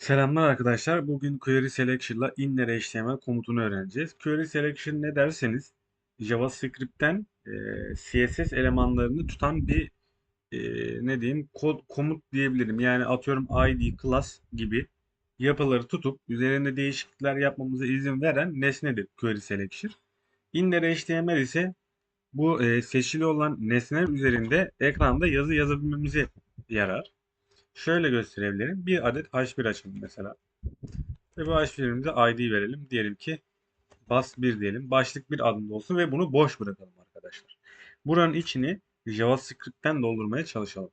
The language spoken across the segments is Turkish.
Selamlar arkadaşlar. Bugün query selection'la inner HTML komutunu öğreneceğiz. Query selection ne derseniz JavaScript'ten e, CSS elemanlarını tutan bir e, ne diyeyim kod komut diyebilirim. Yani atıyorum ID, class gibi yapıları tutup üzerinde değişiklikler yapmamıza izin veren nesnedir query selection. Inner HTML ise bu e, seçili olan nesneler üzerinde ekranda yazı yazabilmemize yarar. Şöyle gösterebilirim. Bir adet H1 açalım mesela. Ve bu H1'imize ID verelim. Diyelim ki bas 1 diyelim. Başlık bir adında olsun ve bunu boş bırakalım arkadaşlar. Buranın içini JavaScript'ten doldurmaya çalışalım.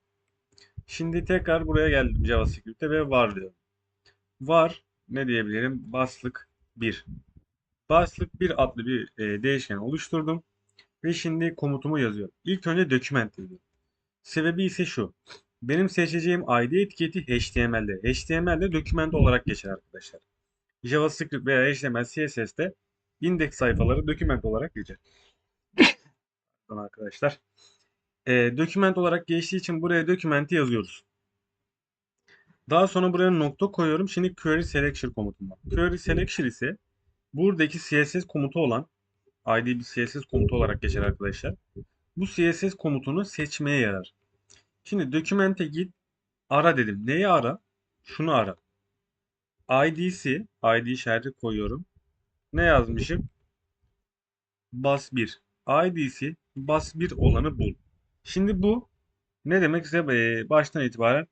Şimdi tekrar buraya geldim JavaScript'te ve var diyorum. Var ne diyebilirim? Başlık 1. Başlık 1 adlı bir e, değişken oluşturdum. Ve şimdi komutumu yazıyorum. İlk önce document yazıyorum. Sebebi ise şu. Benim seçeceğim ID etiketi HTML'de. HTML'de doküment olarak geçer arkadaşlar. JavaScript veya HTML, CSS'de index sayfaları doküment olarak geçer. Arkadaşlar. E, doküment olarak geçtiği için buraya dokümenti yazıyoruz. Daha sonra buraya nokta koyuyorum. Şimdi query selection komutum var. Query selection ise buradaki CSS komutu olan ID bir CSS komutu olarak geçer arkadaşlar. Bu CSS komutunu seçmeye yarar. Şimdi dokümente git ara dedim. Neyi ara? Şunu ara. ID'si ID işareti koyuyorum. Ne yazmışım? Bas 1. ID'si bas 1 olanı bul. Şimdi bu ne demek size e, baştan itibaren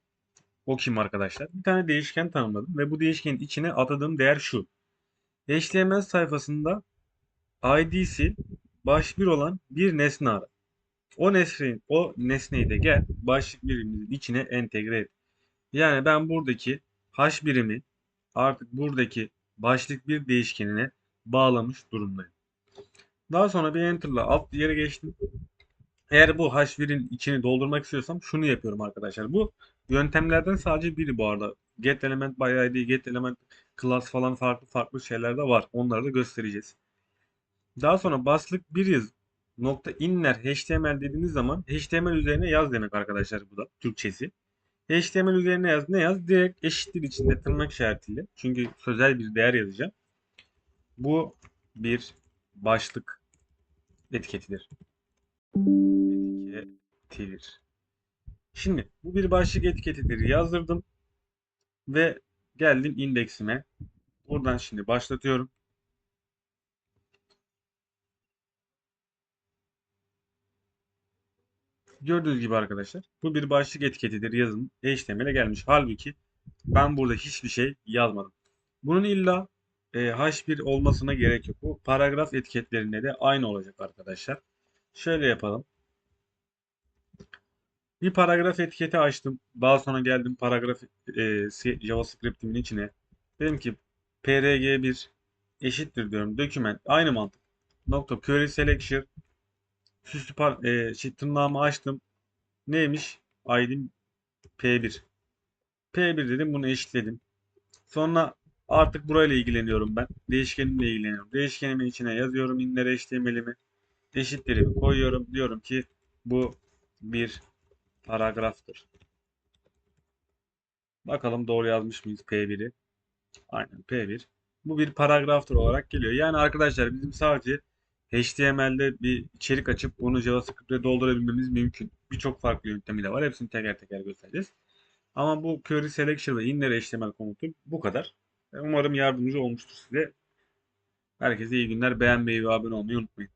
okuyayım arkadaşlar. Bir tane değişken tanımladım ve bu değişkenin içine atadığım değer şu. HTML sayfasında ID'si baş 1 olan bir nesne ara. O nesneyi, o nesneyi de gel başlık birimimizin içine entegre et. Yani ben buradaki h birimi artık buradaki başlık bir değişkenine bağlamış durumdayım. Daha sonra bir enter'la alt yere geçtim. Eğer bu h1'in içini doldurmak istiyorsam şunu yapıyorum arkadaşlar. Bu yöntemlerden sadece biri bu arada. Get element by id, get element class falan farklı farklı şeyler de var. Onları da göstereceğiz. Daha sonra başlık bir yaz nokta inner html dediğiniz zaman html üzerine yaz demek arkadaşlar bu da Türkçesi. HTML üzerine yaz. Ne yaz? Direkt eşittir içinde tırnak işaretiyle. Çünkü sözel bir değer yazacağım. Bu bir başlık etiketidir. Etiketidir. Şimdi bu bir başlık etiketidir yazdırdım. Ve geldim indeksime. Buradan şimdi başlatıyorum. Gördüğünüz gibi arkadaşlar bu bir başlık etiketidir yazın HTML'e gelmiş. Halbuki ben burada hiçbir şey yazmadım. Bunun illa e, H1 olmasına gerek yok. Bu paragraf etiketlerinde de aynı olacak arkadaşlar. Şöyle yapalım. Bir paragraf etiketi açtım. Daha sonra geldim paragraf e, JavaScript'imin içine. Dedim ki prg1 eşittir diyorum. Document aynı mantık. Nokta query selection süslü par e, şey, tırnağımı açtım. Neymiş? ID'm P1. P1 dedim bunu eşitledim. Sonra artık burayla ilgileniyorum ben. Değişkenimle ilgileniyorum. Değişkenimin içine yazıyorum inner HTML'imi. Eşitlerimi koyuyorum. Diyorum ki bu bir paragraftır. Bakalım doğru yazmış mıyız P1'i? Aynen P1. Bu bir paragraftır olarak geliyor. Yani arkadaşlar bizim sadece HTML'de bir içerik açıp onu JavaScript'e doldurabilmemiz mümkün. Birçok farklı yöntemi de var. Hepsini teker teker göstereceğiz. Ama bu query selection ve inner HTML komutu bu kadar. Umarım yardımcı olmuştur size. Herkese iyi günler. Beğenmeyi ve abone olmayı unutmayın.